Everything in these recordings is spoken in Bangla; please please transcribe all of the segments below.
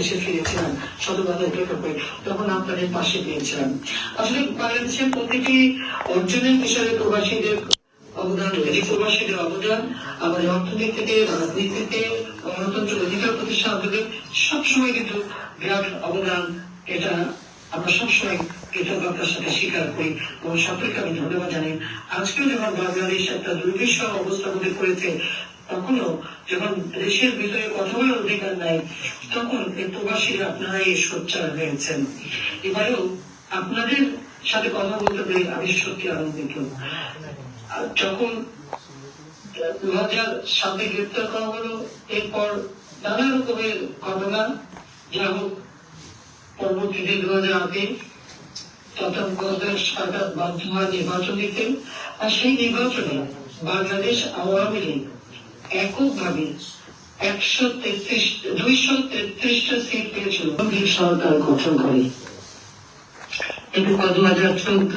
দেশে শতবাদ উপেক্ষা করে তখন আপনাদের পাশে পেয়েছিলাম। আসলে বাংলাদেশের প্রতিটি অর্জনের পিছনে প্রবাসীদের অবদান রয়েছে। প্রবাসীদের অবদান আমাদের অর্থনীতিতে, রাজনীতিতে গণতন্ত্র অধিকার প্রতিষ্ঠা আন্দোলনে সবসময় কিন্তু বিরাট অবদান এটা, আমরা সবসময় কৃতজ্ঞতার সাথে স্বীকার করি এবং সকলকে আমি ধন্যবাদ জানাই। আজকেও যখন বাংলাদেশ একটা দুর্বিষহ অবস্থা মধ্যে পড়েছে তখনও যখন দেশের ভিতরে কথা বলার অধিকার নাই, তখন এই প্রবাসীরা আপনারা এই সোচ্চার হয়েছেন। এবারেও আপনাদের সাথে কথা বলতে পেরে আমি সত্যি আনন্দিত। যখন দু হাজার সালে গ্রেপ্তার করা হলো, এরপর নানা রকমের ঘটনা, যা হোক, পরবর্তীতে দু হাজার আগে তত্ত্বাবধায়ক সরকার বাধ্য হয় নির্বাচন দিতে, আর সেই নির্বাচনে বাংলাদেশ আওয়ামী লীগ এককভাবে একশো তেত্রিশ, দুইশো তেত্রিশটা সিট পেয়েছিল। সরকার গঠন করে। দু হাজার চৌদ্দ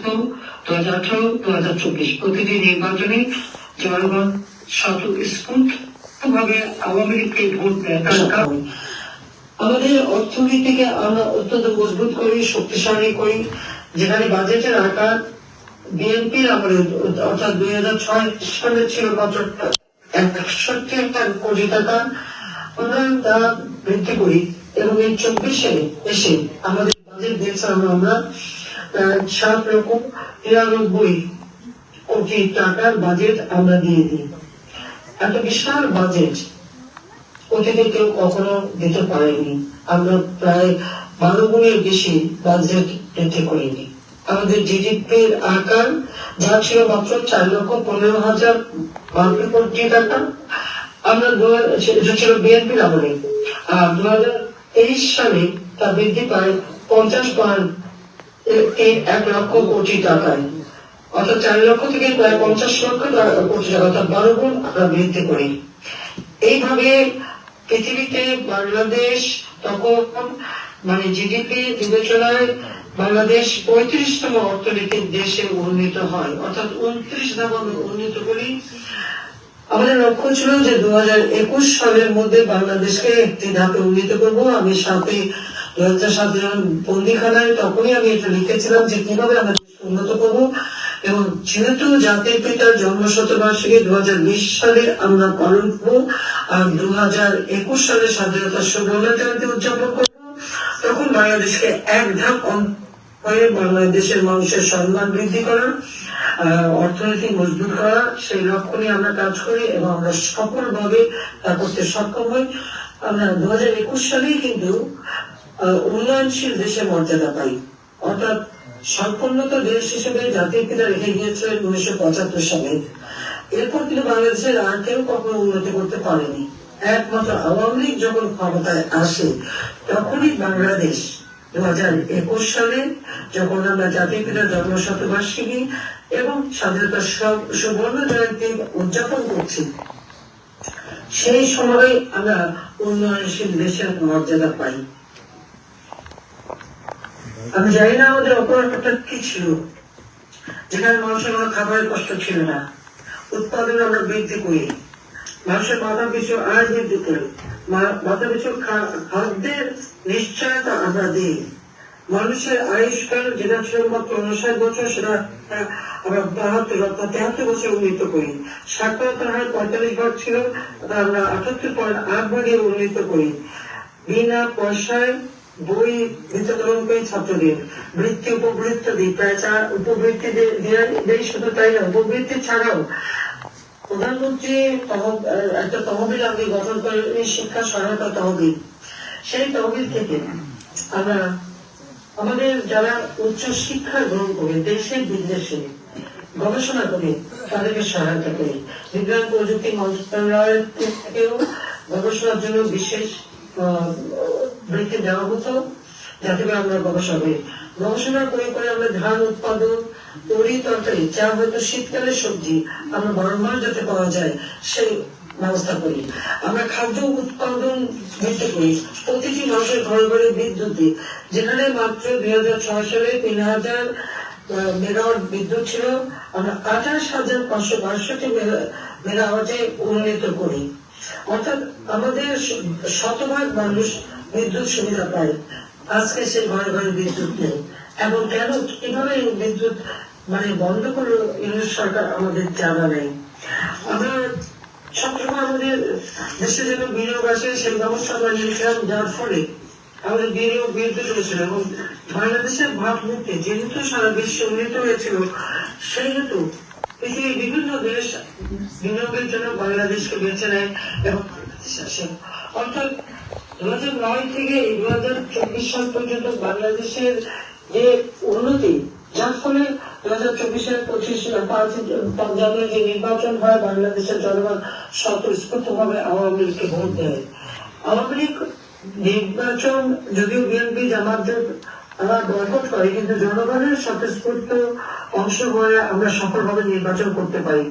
দু হাজার আঠারো দু হাজার চব্বিশ। প্রতিটি নির্বাচনে জনগণ আওয়ামী লীগকে ভোট দেয় আমাদের অর্থনীতিকে আমরা অত্যন্ত মজবুত করি, শক্তিশালী করি। যেখানে বাজেটের আকার বিএনপির আমলে, অর্থাৎ দুই হাজার ছয় সালে ছিল মাত্র একষট্টি কোটি টাকা বৃদ্ধি করি এবং এই এসে আমাদের বাজেট আমরা সাত রকম নিরানব্বই কোটি টাকার বাজেট আমরা দিয়ে দিই। এত বিশাল বাজেট অতীতে কেউ কখনো দিতে পারেনি। আমরা প্রায় বারো গুণের বেশি বাজেট দিতে করিনি। আমাদের জিডিপির আকার যা ছিল মাত্র চার লক্ষ পনেরো হাজার বারো কোটি টাকা। আমরা দু হাজার- ছিল বিএনপির আমলে। আর দু হাজার তেইশ সালে তা বৃদ্ধি পায় পঞ্চাশ পয়েন্ট এক লক্ষ কোটি টাকায়। অর্থাৎ চার লক্ষ থেকে প্রায় পঞ্চাশ লক্ষ কোটি টাকা, অর্থাৎ বারো গুণ আমরা বৃদ্ধি করি। এইভাবে পৃথিবীতে বাংলাদেশ তখন মানে জিডিপি বিবেচনায় বাংলাদেশ পঁয়ত্রিশতম অর্থনীতির দেশে উন্নীত হয়। অর্থাৎ উনত্রিশ ধাপ আমরা উন্নীত করি। আমাদের লক্ষ্য ছিল যে দু একুশ সালের মধ্যে বাংলাদেশকে একটি ধাপে উন্নীত করব। আমি সাথে দু হাজার সাত বন্দিখানায় তখনই আমি এটা লিখেছিলাম যে কীভাবে আমরা উন্নত করব এবং যেহেতু জাতির পিতার জন্ম শতবার্ষিকী দু হাজার বিশ সালে আমরা পালন করব, আর দু হাজার একুশ সালে স্বাধীনতা সুবর্ণ জয়ন্তী উদযাপন করব বাংলাদেশকে এক ধাপ হয়ে বাংলাদেশের মানুষের সম্মান বৃদ্ধি করা অর্থনীতি মজবুত করা, সেই লক্ষ্য নিয়ে আমরা কাজ করি এবং আমরা সফলভাবে তা করতে সক্ষম হই। আমরা দু হাজার একুশ সালেই কিন্তু উন্নয়নশীল দেশের মর্যাদা পাই। অর্থাৎ সম্পন্নত দেশ হিসেবে জাতির পিতা রেখে গিয়েছিলেন উনিশশো পঁচাত্তর সালে। এরপর কিন্তু বাংলাদেশের আর কেউ কখনো উন্নতি করতে পারেনি। একমাত্র আওয়ামী লীগ যখন ক্ষমতায় আসে, তখনই বাংলাদেশ দু হাজার একুশ সালে যখন আমরা জাতির পিতার জন্ম শতবার্ষিকী এবং স্বাধীনতার সব- সুবর্ণ জয়ন্তী উদযাপন করছি, সেই সময় আমরা উন্নয়নশীল দেশের মর্যাদা পাই। আমি জানি না আমাদের অপরাধটা কি ছিল, যেখানে মানুষের কোনো খাবারের কষ্ট ছিল না, উৎপাদন আমরা বৃদ্ধি করি মানুষের মাথা পিছু আয় বৃদ্ধি করি। মাথা পিছু খাদ্যের নিশ্চয়তা আমরা দিই। মানুষের আয়ুষ্কাল যেটা ছিল মাত্র উনষাট বছর, সেটা আমরা বাহাত্তর অর্থাৎ তেহাত্তর বছর উন্নীত করি। সাক্ষরতার হার পঁয়তাল্লিশ ভাগ ছিল, তা আমরা আটাত্তর পয়েন্ট আট ভাগে উন্নীত করি। বিনা পয়সায় বই বিতরণ করি ছাত্রদের। বৃত্তি উপবৃত্তি দিই। প্রায় চার উপবৃত্তি দেয়া- শুধু তাই না, উপবৃত্তি ছাড়াও প্রধানমন্ত্রী একটা তহবিল আগে গঠন করে শিক্ষা সহায়তা তহবিল। সেই তহবিল থেকে আমরা আমাদের যারা উচ্চ শিক্ষা গ্রহণ করে, দেশে বিদেশে গবেষণা করে, তাদেরকে সহায়তা করি। বিজ্ঞান প্রযুক্তি মন্ত্রণালয়ের থেকেও গবেষণার জন্য বিশেষ বৃত্তি দেওয়া হতো। যাতে করে আমরা গবেষণা করি। গবেষণা করে করে আমরা ধান উৎপাদন তরি তরকারি যা হয়তো শীতকালের সবজি আমরা বারো মাস যাতে পাওয়া যায়, সেই ব্যবস্থা করি। আমরা খাদ্য উৎপাদন বৃদ্ধি করি। প্রতিটি মানুষের ঘরে ঘরে বিদ্যুৎ দিই। যেখানে মাত্র দুই হাজার ছয় সালে তিন হাজার মেগাওয়াট বিদ্যুৎ ছিল, আমরা আঠাশ হাজার পাঁচশো বাষট্টি মেগাওয়াটে উন্নীত করি। অর্থাৎ আমাদের শতভাগ মানুষ বিদ্যুৎ সুবিধা পায়। আজকে সেই ঘরে ঘরে বিদ্যুৎ নেই এবং কেন কীভাবে বিদ্যুৎ মানে বন্ধ করল ইংরেজ সরকার আমাদের জানা নেই আমরা সবসময় আমাদের দেশে যেন বিনিয়োগ আসে, সেই ব্যবস্থা আমরা নিয়েছিলাম, যার ফলে আমাদের বিনিয়োগ বৃদ্ধি পেয়েছিল এবং বাংলাদেশের ভাবমূর্তি যেহেতু সারা বিশ্ব উন্নীত হয়েছিল সেই হেতু পৃথিবীর বিভিন্ন দেশ বিনিয়োগের জন্য বাংলাদেশকে বেছে নেয় এবং। অর্থাৎ দু হাজার নয় থেকে দু হাজার চব্বিশ সাল পর্যন্ত বাংলাদেশের যে উন্নতি, যার ফলে জানুয়ারি যে নির্বাচন হয়, বাংলাদেশের জনগণ স্বতঃস্ফূর্ত ভাবে আওয়ামী লীগকে ভোট দেয়। আওয়ামী লীগ নির্বাচন যদিও বিএনপি জামাত জোট তারা বয়কট করে, কিন্তু জনগণের স্বতঃস্ফূর্ত অংশগ্রহণে আমরা সফলভাবে নির্বাচন করতে পারি।